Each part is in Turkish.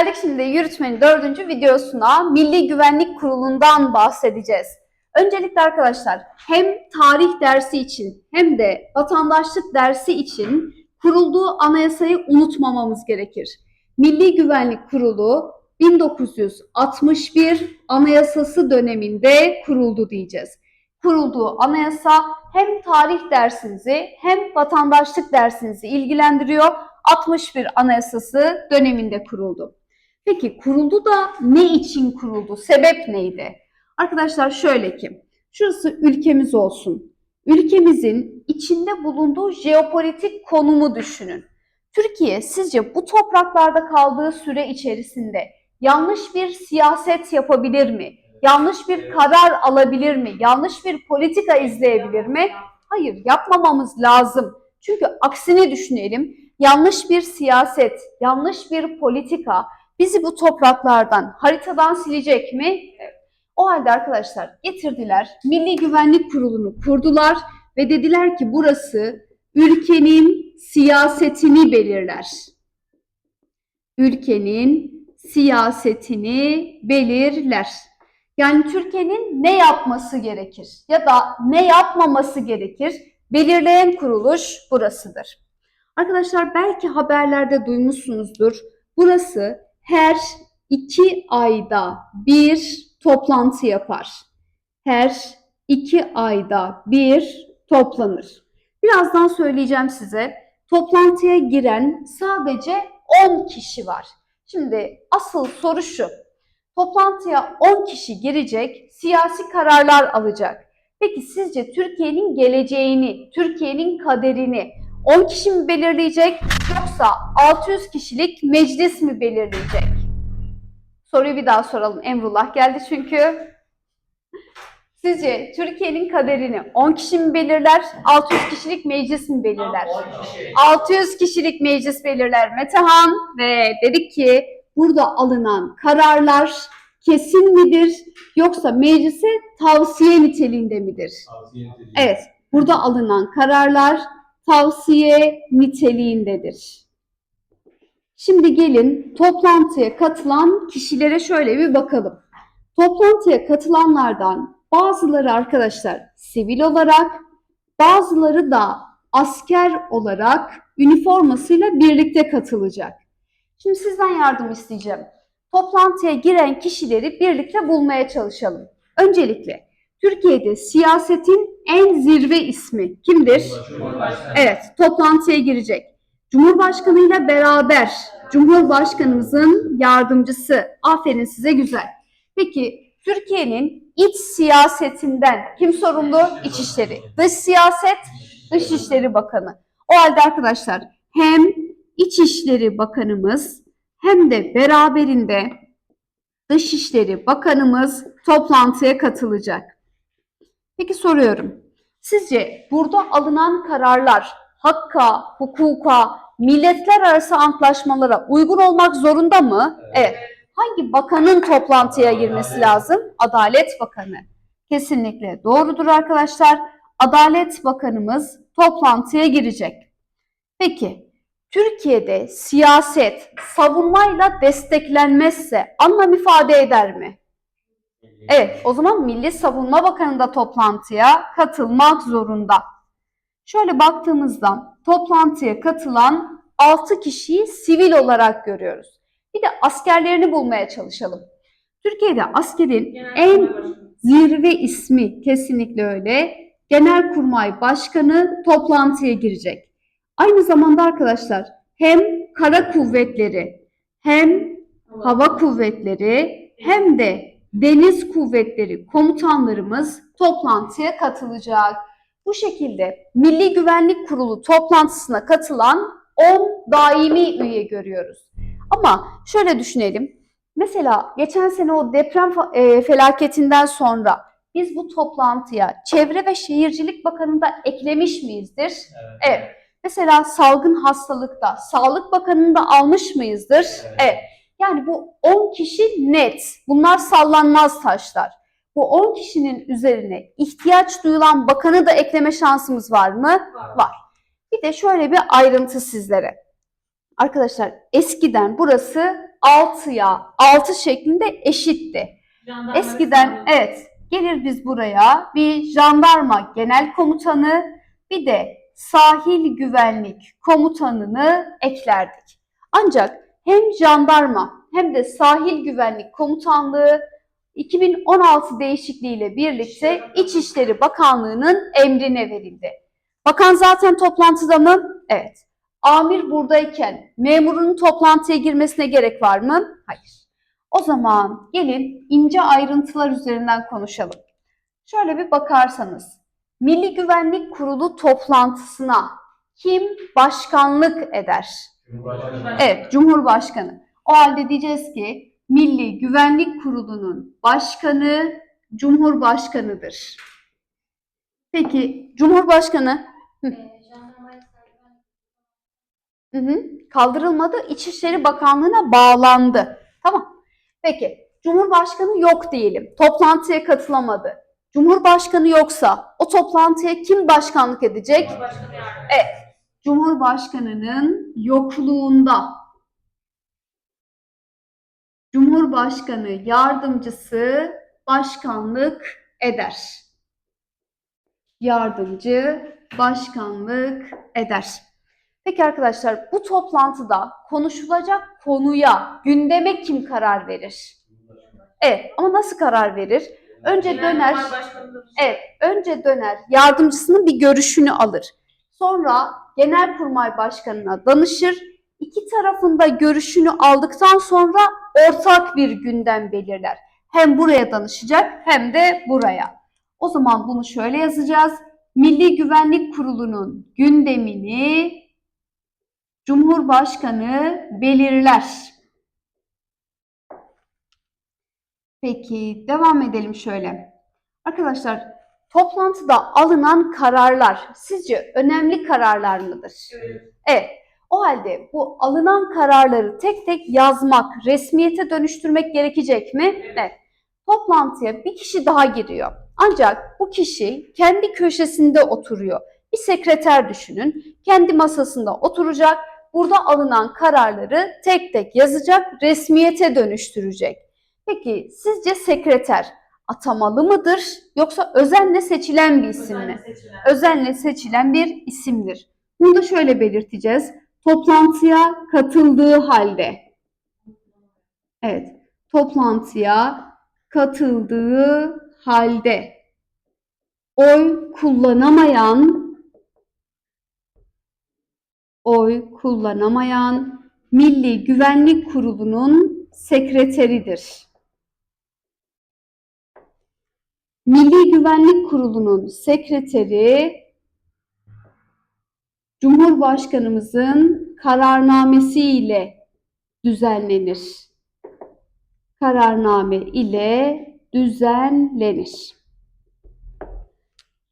Geldik şimdi yürütmenin dördüncü videosuna Milli Güvenlik Kurulu'ndan bahsedeceğiz. Öncelikle arkadaşlar hem tarih dersi için hem de vatandaşlık dersi için kurulduğu anayasayı unutmamamız gerekir. Milli Güvenlik Kurulu 1961 Anayasası döneminde kuruldu diyeceğiz. Kurulduğu anayasa hem tarih dersinizi hem vatandaşlık dersinizi ilgilendiriyor. 61 Anayasası döneminde kuruldu. Peki kuruldu da ne için kuruldu? Sebep neydi? Arkadaşlar şöyle ki, şurası ülkemiz olsun. Ülkemizin içinde bulunduğu jeopolitik konumu düşünün. Türkiye sizce bu topraklarda kaldığı süre içerisinde yanlış bir siyaset yapabilir mi? Yanlış bir karar alabilir mi? Yanlış bir politika izleyebilir mi? Hayır, yapmamamız lazım. Çünkü aksini düşünelim. Yanlış bir siyaset, yanlış bir politika bizi bu topraklardan, haritadan silecek mi? O halde arkadaşlar getirdiler, Milli Güvenlik Kurulu'nu kurdular ve dediler ki burası ülkenin siyasetini belirler. Ülkenin siyasetini belirler. Yani Türkiye'nin ne yapması gerekir ya da ne yapmaması gerekir belirleyen kuruluş burasıdır. Arkadaşlar belki haberlerde duymuşsunuzdur. Burası her iki ayda bir toplantı yapar. Her iki ayda bir toplanır. Birazdan söyleyeceğim size. Toplantıya giren sadece 10 kişi var. Şimdi asıl soru şu. Toplantıya 10 kişi girecek, siyasi kararlar alacak. Peki sizce Türkiye'nin geleceğini, Türkiye'nin kaderini 10 kişi mi belirleyecek yoksa 600 kişilik meclis mi belirleyecek? Soruyu bir daha soralım. Emrullah geldi çünkü. Sizce Türkiye'nin kaderini 10 kişi mi belirler, 600 kişilik meclis mi belirler? 600 kişilik meclis belirler Metehan ve dedik ki burada alınan kararlar kesin midir yoksa meclise tavsiye niteliğinde midir? Evet, burada alınan kararlar tavsiye niteliğindedir. Şimdi gelin toplantıya katılan kişilere şöyle bir bakalım. Toplantıya katılanlardan bazıları arkadaşlar sivil olarak, bazıları da asker olarak üniformasıyla birlikte katılacak. Şimdi sizden yardım isteyeceğim. Toplantıya giren kişileri birlikte bulmaya çalışalım. Öncelikle Türkiye'de siyasetin en zirve ismi kimdir? Evet, toplantıya girecek. Cumhurbaşkanı ile beraber Cumhurbaşkanımızın yardımcısı. Aferin size güzel. Peki Türkiye'nin iç siyasetinden kim sorumlu? İçişleri. Dış siyaset, Dışişleri Bakanı. O halde arkadaşlar hem İçişleri Bakanımız hem de beraberinde Dışişleri Bakanımız toplantıya katılacak. Peki soruyorum. Sizce burada alınan kararlar hakka, hukuka, milletler arası antlaşmalara uygun olmak zorunda mı? Evet. Hangi bakanın toplantıya girmesi lazım? Adalet Bakanı. Kesinlikle doğrudur arkadaşlar. Adalet Bakanımız toplantıya girecek. Peki Türkiye'de siyaset savunmayla desteklenmezse anlam ifade eder mi? Evet, o zaman Milli Savunma Bakanı da toplantıya katılmak zorunda. Şöyle baktığımızda toplantıya katılan 6 kişiyi sivil olarak görüyoruz. Bir de askerlerini bulmaya çalışalım. Türkiye'de askerin en zirve ismi kesinlikle öyle. Genelkurmay Başkanı toplantıya girecek. Aynı zamanda arkadaşlar hem kara kuvvetleri hem hava kuvvetleri hem de deniz kuvvetleri komutanlarımız toplantıya katılacak. Bu şekilde Milli Güvenlik Kurulu toplantısına katılan 10 daimi üye görüyoruz. Ama şöyle düşünelim. Mesela geçen sene o deprem e, felaketinden sonra biz bu toplantıya Çevre ve Şehircilik Bakanı'nı da eklemiş miyizdir? Evet. Mesela salgın hastalıkta Sağlık Bakanı'nı da almış mıyızdır? Evet. Yani bu 10 kişi net. Bunlar sallanmaz taşlar. Bu 10 kişinin üzerine ihtiyaç duyulan bakanı da ekleme şansımız var mı? Var. Bir de şöyle bir ayrıntı sizlere. Arkadaşlar eskiden burası 6'ya 6 şeklinde eşitti. Jandarma Eskiden ve evet gelir biz buraya bir jandarma genel komutanı bir de sahil güvenlik komutanını eklerdik. Ancak hem jandarma hem de sahil güvenlik komutanlığı 2016 değişikliğiyle birlikte İçişleri Bakanlığı'nın emrine verildi. Bakan zaten toplantıda mı? Evet. Amir buradayken memurun toplantıya girmesine gerek var mı? Hayır. O zaman gelin ince ayrıntılar üzerinden konuşalım. Şöyle bir bakarsanız, Milli Güvenlik Kurulu toplantısına kim başkanlık eder? Cumhurbaşkanı. Evet, Cumhurbaşkanı. O halde diyeceğiz ki Milli Güvenlik Kurulu'nun başkanı Cumhurbaşkanıdır. Peki Cumhurbaşkanı Hı hı. Kaldırılmadı. İçişleri Bakanlığı'na bağlandı. Tamam. Peki. Cumhurbaşkanı yok diyelim. Toplantıya katılamadı. Cumhurbaşkanı yoksa o toplantıya kim başkanlık edecek? Cumhurbaşkanı. Evet. Cumhurbaşkanının yokluğunda Cumhurbaşkanı yardımcısı başkanlık eder. Yardımcı başkanlık eder. Peki arkadaşlar bu toplantıda konuşulacak konuya, gündeme kim karar verir? Evet ama nasıl karar verir? Önce döner. Evet, önce döner, yardımcısının bir görüşünü alır. Sonra Genelkurmay Başkanı'na danışır. İki tarafında görüşünü aldıktan sonra ortak bir gündem belirler. Hem buraya danışacak hem de buraya. O zaman bunu şöyle yazacağız. Milli Güvenlik Kurulu'nun gündemini Cumhurbaşkanı belirler. Peki devam edelim şöyle. Arkadaşlar toplantıda alınan kararlar sizce önemli kararlar mıdır? Evet. Evet. O halde bu alınan kararları tek tek yazmak, resmiyete dönüştürmek gerekecek mi? Evet. Evet. Toplantıya bir kişi daha giriyor. Ancak bu kişi kendi köşesinde oturuyor. Bir sekreter düşünün. Kendi masasında oturacak. Burada alınan kararları tek tek yazacak, resmiyete dönüştürecek. Peki sizce sekreter atamalı mıdır yoksa özenle seçilen bir isim mi? Özenle seçilen. özenle seçilen bir isimdir. Bunu da şöyle belirteceğiz. Toplantıya katıldığı halde. Evet, toplantıya katıldığı halde oy kullanamayan oy kullanamayan Milli Güvenlik Kurulu'nun sekreteridir. Milli Güvenlik Kurulu'nun sekreteri Cumhurbaşkanımızın kararnamesi ile düzenlenir. Kararname ile düzenlenir.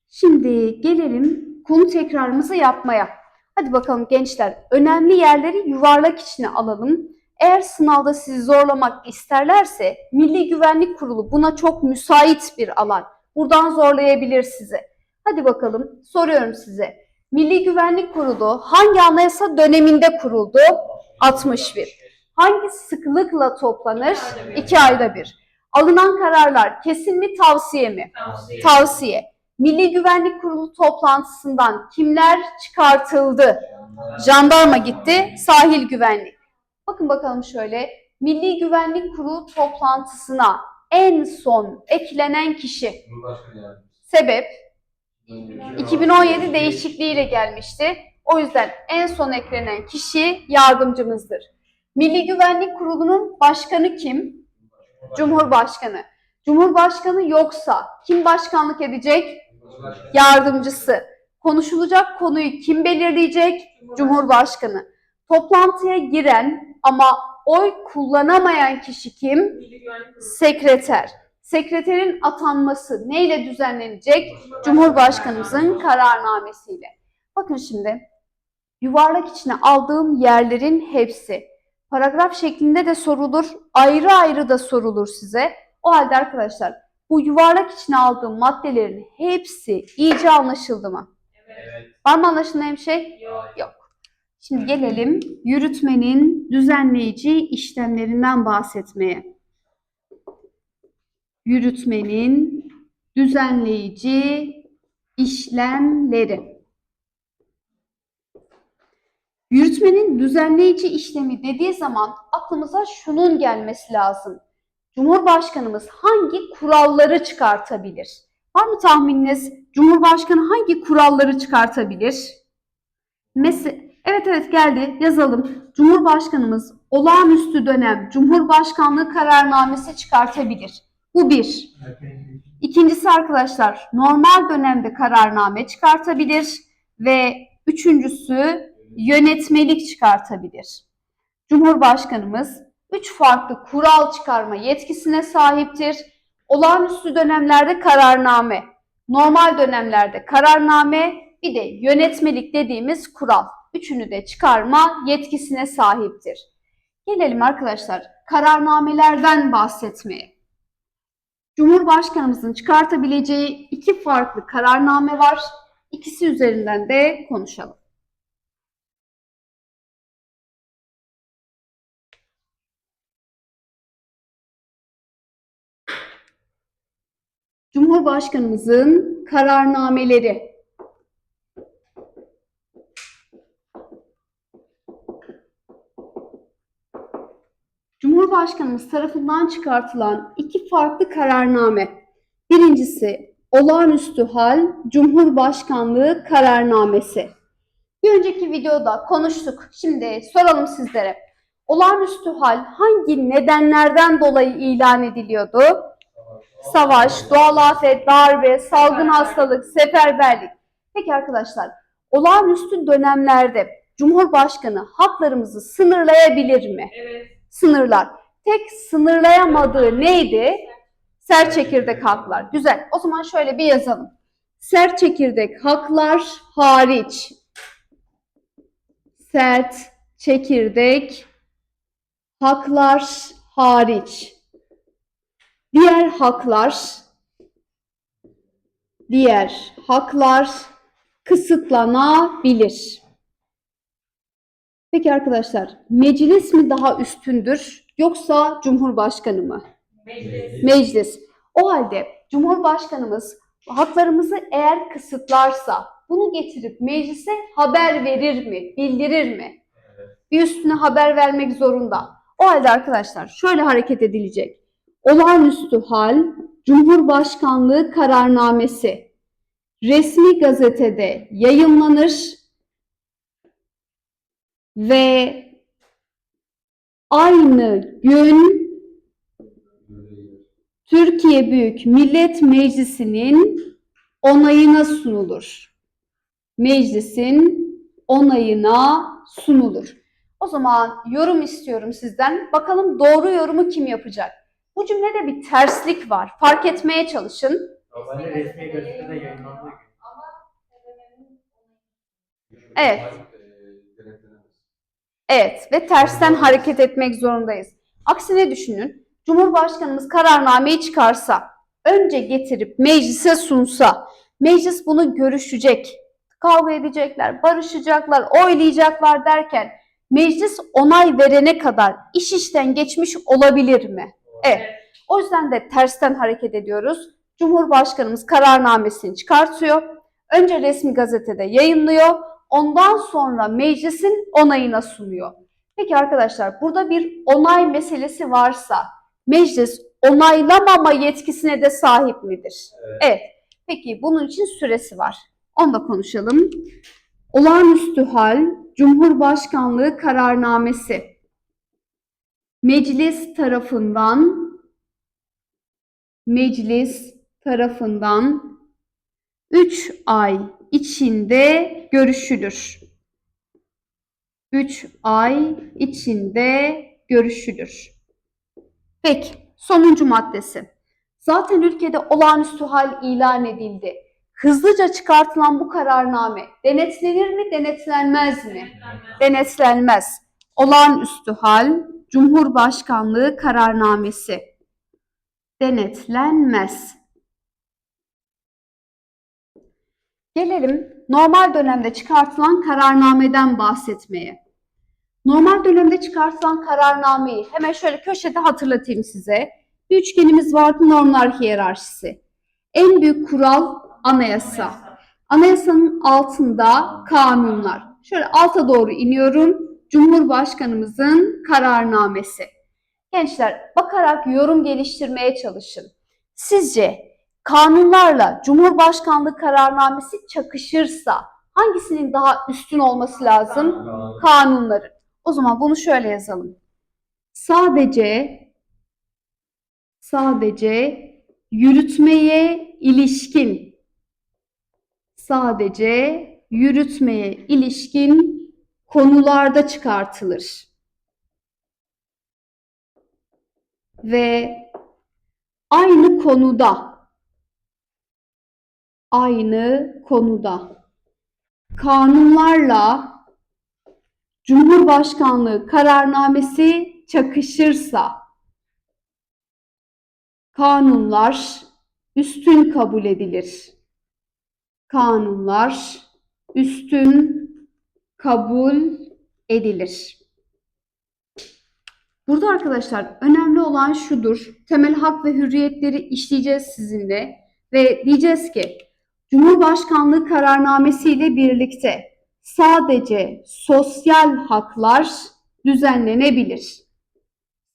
Şimdi gelelim konu tekrarımızı yapmaya. Hadi bakalım gençler, önemli yerleri yuvarlak içine alalım. Eğer sınavda sizi zorlamak isterlerse Milli Güvenlik Kurulu buna çok müsait bir alan. Buradan zorlayabilir sizi. Hadi bakalım soruyorum size. Milli Güvenlik Kurulu hangi anayasa döneminde kuruldu? 61. Hangi sıklıkla toplanır? ayda bir. 2 ayda bir. Alınan kararlar kesin mi tavsiye mi? Tavsiye. Tavsiye. Milli Güvenlik Kurulu toplantısından kimler çıkartıldı? Jandarma gitti, sahil güvenlik. Bakın bakalım şöyle. Milli Güvenlik Kurulu toplantısına en son eklenen kişi. Sebep 2017 değişikliğiyle gelmişti. O yüzden en son eklenen kişi yardımcımızdır. Milli Güvenlik Kurulu'nun başkanı kim? Cumhurbaşkanı. Cumhurbaşkanı yoksa kim başkanlık edecek? Yardımcısı. Konuşulacak konuyu kim belirleyecek? Cumhurbaşkanı. Toplantıya giren ama oy kullanamayan kişi kim? Sekreter. Sekreterin atanması neyle düzenlenecek? Cumhurbaşkanımızın kararnamesiyle. Bakın şimdi yuvarlak içine aldığım yerlerin hepsi paragraf şeklinde de sorulur, ayrı ayrı da sorulur size. O halde arkadaşlar bu yuvarlak içine aldığım maddelerin hepsi iyice anlaşıldı mı? Evet. Var mı anlaşılmayan bir şey? Yok. Yok. Şimdi gelelim yürütmenin düzenleyici işlemlerinden bahsetmeye. Yürütmenin düzenleyici işlemleri. Yürütmenin düzenleyici işlemi dediği zaman aklımıza şunun gelmesi lazım. Cumhurbaşkanımız hangi kuralları çıkartabilir? Var mı tahmininiz? Cumhurbaşkanı hangi kuralları çıkartabilir? Mes- evet evet geldi yazalım. Cumhurbaşkanımız olağanüstü dönem Cumhurbaşkanlığı kararnamesi çıkartabilir. Bu bir. İkincisi arkadaşlar normal dönemde kararname çıkartabilir ve üçüncüsü yönetmelik çıkartabilir. Cumhurbaşkanımız üç farklı kural çıkarma yetkisine sahiptir. Olağanüstü dönemlerde kararname, normal dönemlerde kararname, bir de yönetmelik dediğimiz kural. Üçünü de çıkarma yetkisine sahiptir. Gelelim arkadaşlar kararnamelerden bahsetmeye. Cumhurbaşkanımızın çıkartabileceği iki farklı kararname var. İkisi üzerinden de konuşalım. Cumhurbaşkanımızın kararnameleri. Cumhurbaşkanımız tarafından çıkartılan iki farklı kararname. Birincisi olağanüstü hal Cumhurbaşkanlığı kararnamesi. Bir önceki videoda konuştuk. Şimdi soralım sizlere. Olağanüstü hal hangi nedenlerden dolayı ilan ediliyordu? Savaş, doğal afet, darbe, salgın hastalık, seferberlik. Peki arkadaşlar, olağanüstü dönemlerde Cumhurbaşkanı haklarımızı sınırlayabilir mi? Evet. Sınırlar. Tek sınırlayamadığı neydi? Sert çekirdek haklar. Güzel. O zaman şöyle bir yazalım. Sert çekirdek haklar hariç. Sert çekirdek haklar hariç. Diğer haklar diğer haklar kısıtlanabilir. Peki arkadaşlar, meclis mi daha üstündür yoksa cumhurbaşkanı mı? Meclis. Meclis. O halde Cumhurbaşkanımız haklarımızı eğer kısıtlarsa bunu getirip meclise haber verir mi, bildirir mi? Bir üstüne haber vermek zorunda. O halde arkadaşlar şöyle hareket edilecek. Olağanüstü hal Cumhurbaşkanlığı kararnamesi resmi gazetede yayınlanır ve aynı gün Türkiye Büyük Millet Meclisi'nin onayına sunulur. Meclisin onayına sunulur. O zaman yorum istiyorum sizden. Bakalım doğru yorumu kim yapacak? Bu cümlede bir terslik var. Fark etmeye çalışın. Evet. Evet ve tersten hareket etmek zorundayız. Aksine düşünün. Cumhurbaşkanımız kararnameyi çıkarsa, önce getirip meclise sunsa, meclis bunu görüşecek, kavga edecekler, barışacaklar, oylayacaklar derken meclis onay verene kadar iş işten geçmiş olabilir mi? Evet. O yüzden de tersten hareket ediyoruz. Cumhurbaşkanımız kararnamesini çıkartıyor. Önce resmi gazetede yayınlıyor. Ondan sonra meclisin onayına sunuyor. Peki arkadaşlar burada bir onay meselesi varsa meclis onaylamama yetkisine de sahip midir? Evet. Peki bunun için süresi var. Onu da konuşalım. Olağanüstü hal Cumhurbaşkanlığı kararnamesi meclis tarafından meclis tarafından 3 ay içinde görüşülür. 3 ay içinde görüşülür. Peki, sonuncu maddesi. Zaten ülkede olağanüstü hal ilan edildi. Hızlıca çıkartılan bu kararname denetlenir mi, denetlenmez mi? Denetlenmez. Olağanüstü hal Cumhurbaşkanlığı kararnamesi denetlenmez. Gelelim normal dönemde çıkartılan kararnameden bahsetmeye. Normal dönemde çıkartılan kararnameyi hemen şöyle köşede hatırlatayım size. Bir üçgenimiz vardı normlar hiyerarşisi. En büyük kural anayasa. Anayasanın altında kanunlar. Şöyle alta doğru iniyorum. Cumhurbaşkanımızın kararnamesi. Gençler bakarak yorum geliştirmeye çalışın. Sizce kanunlarla Cumhurbaşkanlığı kararnamesi çakışırsa hangisinin daha üstün olması lazım? Kanunların. O zaman bunu şöyle yazalım. Sadece sadece yürütmeye ilişkin sadece yürütmeye ilişkin konularda çıkartılır. Ve aynı konuda aynı konuda kanunlarla Cumhurbaşkanlığı kararnamesi çakışırsa kanunlar üstün kabul edilir. Kanunlar üstün kabul edilir. Burada arkadaşlar önemli olan şudur. Temel hak ve hürriyetleri işleyeceğiz sizinle ve diyeceğiz ki Cumhurbaşkanlığı kararnamesi ile birlikte sadece sosyal haklar düzenlenebilir.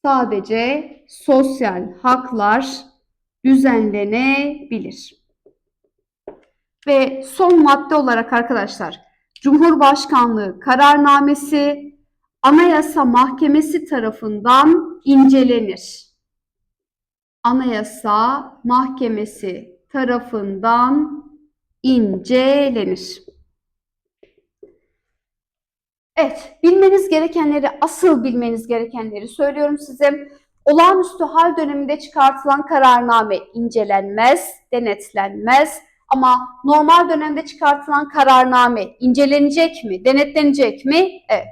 Sadece sosyal haklar düzenlenebilir. Ve son madde olarak arkadaşlar Cumhurbaşkanlığı kararnamesi Anayasa Mahkemesi tarafından incelenir. Anayasa Mahkemesi tarafından incelenir. Evet, bilmeniz gerekenleri, asıl bilmeniz gerekenleri söylüyorum size. Olağanüstü hal döneminde çıkartılan kararname incelenmez, denetlenmez. Ama normal dönemde çıkartılan kararname incelenecek mi, denetlenecek mi? Evet.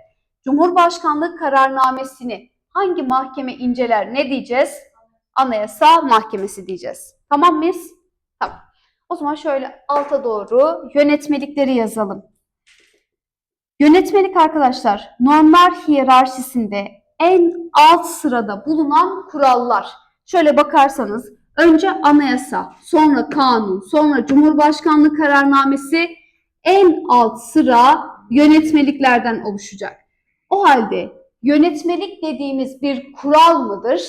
Cumhurbaşkanlığı kararnamesini hangi mahkeme inceler ne diyeceğiz? Anayasa Mahkemesi diyeceğiz. Tamam mıyız? Tamam. O zaman şöyle alta doğru yönetmelikleri yazalım. Yönetmelik arkadaşlar normlar hiyerarşisinde en alt sırada bulunan kurallar. Şöyle bakarsanız önce anayasa, sonra kanun, sonra Cumhurbaşkanlığı kararnamesi en alt sıra yönetmeliklerden oluşacak. O halde yönetmelik dediğimiz bir kural mıdır?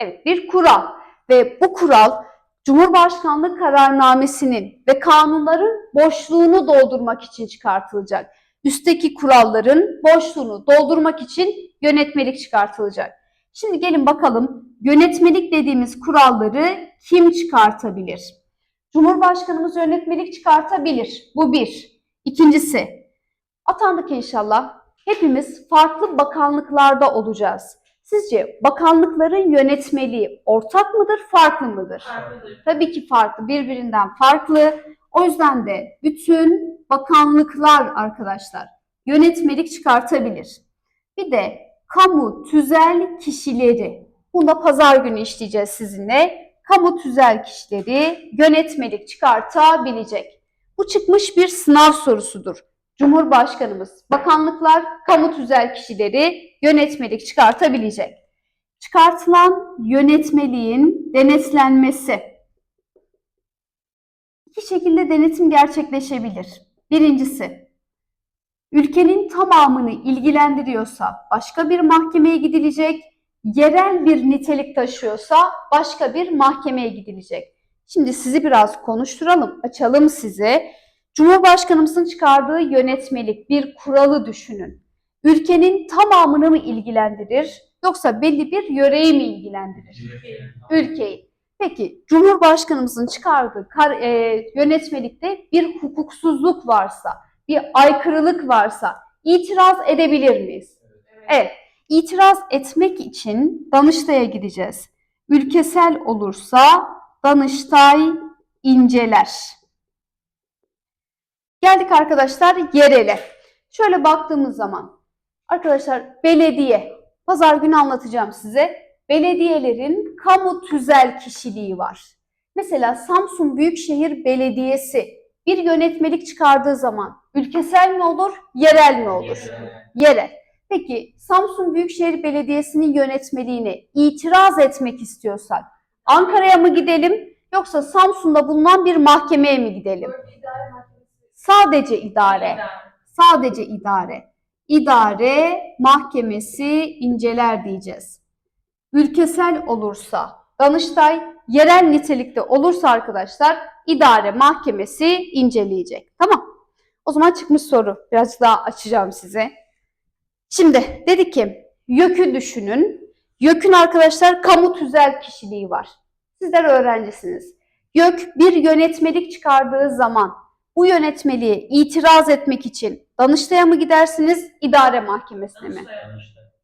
Evet bir kural ve bu kural Cumhurbaşkanlığı kararnamesinin ve kanunların boşluğunu doldurmak için çıkartılacak. Üstteki kuralların boşluğunu doldurmak için yönetmelik çıkartılacak. Şimdi gelin bakalım yönetmelik dediğimiz kuralları kim çıkartabilir? Cumhurbaşkanımız yönetmelik çıkartabilir. Bu bir. İkincisi, atandık inşallah. Hepimiz farklı bakanlıklarda olacağız. Sizce bakanlıkların yönetmeliği ortak mıdır, farklı mıdır? Farklıdır. Tabii ki farklı, birbirinden farklı. O yüzden de bütün bakanlıklar arkadaşlar yönetmelik çıkartabilir. Bir de kamu tüzel kişileri, bunu da pazar günü işleyeceğiz sizinle. Kamu tüzel kişileri yönetmelik çıkartabilecek. Bu çıkmış bir sınav sorusudur. Cumhurbaşkanımız, bakanlıklar, kamu tüzel kişileri yönetmelik çıkartabilecek. Çıkartılan yönetmeliğin denetlenmesi. İki şekilde denetim gerçekleşebilir. Birincisi, ülkenin tamamını ilgilendiriyorsa başka bir mahkemeye gidilecek, yerel bir nitelik taşıyorsa başka bir mahkemeye gidilecek. Şimdi sizi biraz konuşturalım, açalım size. Cumhurbaşkanımızın çıkardığı yönetmelik bir kuralı düşünün. Ülkenin tamamını mı ilgilendirir yoksa belli bir yöreyi mi ilgilendirir? Ülkeyi. Peki Cumhurbaşkanımızın çıkardığı kar, e, yönetmelikte bir hukuksuzluk varsa, bir aykırılık varsa itiraz edebilir miyiz? Evet. İtiraz etmek için Danıştay'a gideceğiz. Ülkesel olursa Danıştay inceler. Geldik arkadaşlar yerele. Şöyle baktığımız zaman arkadaşlar belediye, pazar günü anlatacağım size. Belediyelerin kamu tüzel kişiliği var. Mesela Samsun Büyükşehir Belediyesi bir yönetmelik çıkardığı zaman ülkesel mi olur, yerel mi olur? Yerel. Peki Samsun Büyükşehir Belediyesi'nin yönetmeliğine itiraz etmek istiyorsak Ankara'ya mı gidelim yoksa Samsun'da bulunan bir mahkemeye mi gidelim? Sadece idare. Sadece idare. İdare mahkemesi inceler diyeceğiz. Ülkesel olursa Danıştay, yerel nitelikte olursa arkadaşlar idare mahkemesi inceleyecek. Tamam. O zaman çıkmış soru. Biraz daha açacağım size. Şimdi dedik ki YÖK'ü düşünün. YÖK'ün arkadaşlar kamu tüzel kişiliği var. Sizler öğrencisiniz. YÖK bir yönetmelik çıkardığı zaman bu yönetmeliğe itiraz etmek için Danıştay'a mı gidersiniz, idare mahkemesine mi?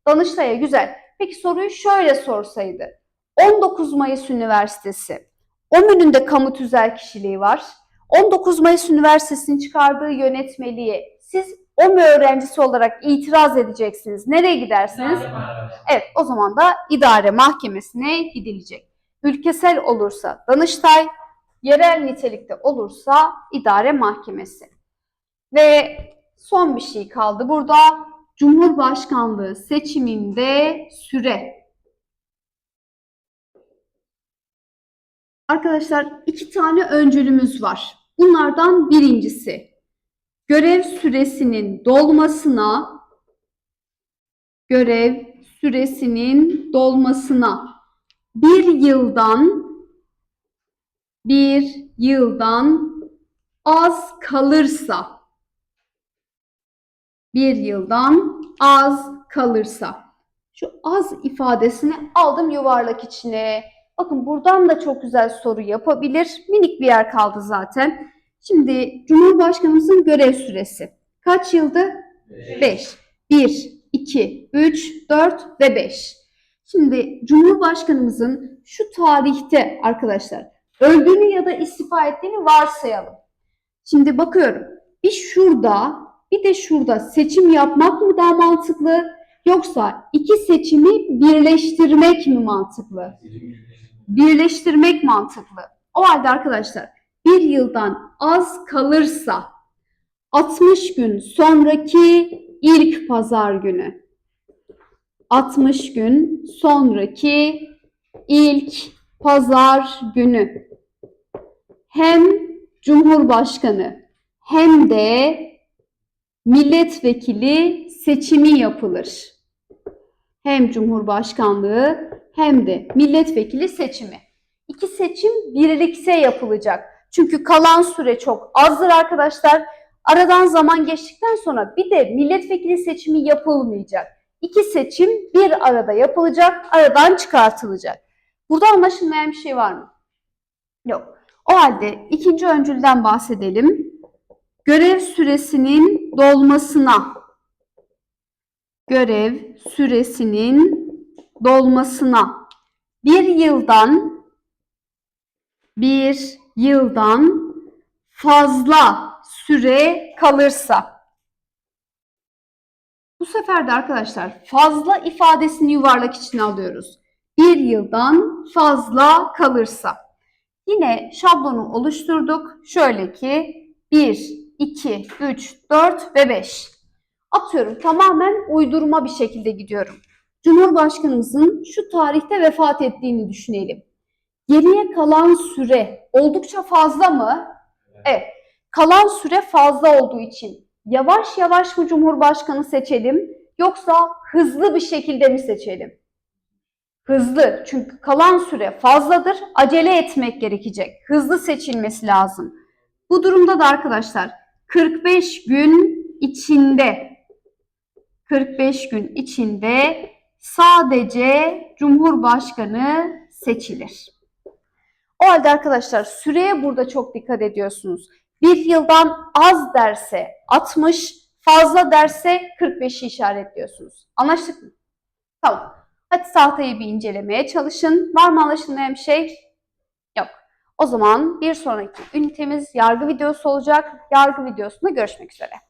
Danıştay'a güzel. Peki soruyu şöyle sorsaydı. 19 Mayıs Üniversitesi. OMÜ'nün de kamu tüzel kişiliği var. 19 Mayıs Üniversitesi'nin çıkardığı yönetmeliğe siz OMÜ öğrencisi olarak itiraz edeceksiniz. Nereye gidersiniz? Evet, o zaman da idare mahkemesine gidilecek. Ülkesel olursa Danıştay, yerel nitelikte olursa idare mahkemesi. Ve son bir şey kaldı burada. Cumhurbaşkanlığı seçiminde süre. Arkadaşlar iki tane öncülümüz var. Bunlardan birincisi görev süresinin dolmasına görev süresinin dolmasına bir yıldan bir yıldan az kalırsa bir yıldan az kalırsa şu az ifadesini aldım yuvarlak içine. Bakın buradan da çok güzel soru yapabilir. Minik bir yer kaldı zaten. Şimdi Cumhurbaşkanımızın görev süresi kaç yıldı? 5. 1, 2, 3, 4 ve 5. Şimdi Cumhurbaşkanımızın şu tarihte arkadaşlar öldüğünü ya da istifa ettiğini varsayalım. Şimdi bakıyorum. Bir şurada bir de şurada seçim yapmak mı daha mantıklı yoksa iki seçimi birleştirmek mi mantıklı? Birleştirmek mantıklı. O halde arkadaşlar bir yıldan az kalırsa 60 gün sonraki ilk pazar günü. 60 gün sonraki ilk pazar günü. Hem Cumhurbaşkanı hem de milletvekili seçimi yapılır. Hem Cumhurbaşkanlığı hem de milletvekili seçimi. İki seçim birlikte yapılacak. Çünkü kalan süre çok azdır arkadaşlar. Aradan zaman geçtikten sonra bir de milletvekili seçimi yapılmayacak. İki seçim bir arada yapılacak, aradan çıkartılacak. Burada anlaşılmayan bir şey var mı? Yok. O halde ikinci öncülden bahsedelim. Görev süresinin dolmasına görev süresinin dolmasına bir yıldan bir yıldan fazla süre kalırsa bu sefer de arkadaşlar fazla ifadesini yuvarlak içine alıyoruz. Bir yıldan fazla kalırsa. Yine şablonu oluşturduk. Şöyle ki 1, 2, 3, 4 ve 5. Atıyorum tamamen uydurma bir şekilde gidiyorum. Cumhurbaşkanımızın şu tarihte vefat ettiğini düşünelim. Geriye kalan süre oldukça fazla mı? Evet. Kalan süre fazla olduğu için yavaş yavaş mı Cumhurbaşkanı seçelim yoksa hızlı bir şekilde mi seçelim? Hızlı çünkü kalan süre fazladır. Acele etmek gerekecek. Hızlı seçilmesi lazım. Bu durumda da arkadaşlar 45 gün içinde 45 gün içinde sadece Cumhurbaşkanı seçilir. O halde arkadaşlar süreye burada çok dikkat ediyorsunuz. Bir yıldan az derse 60, fazla derse 45'i işaretliyorsunuz. Anlaştık mı? Tamam. Hadi tahtayı bir incelemeye çalışın. Var mı anlaşılmayan bir şey? Yok. O zaman bir sonraki ünitemiz yargı videosu olacak. Yargı videosunda görüşmek üzere.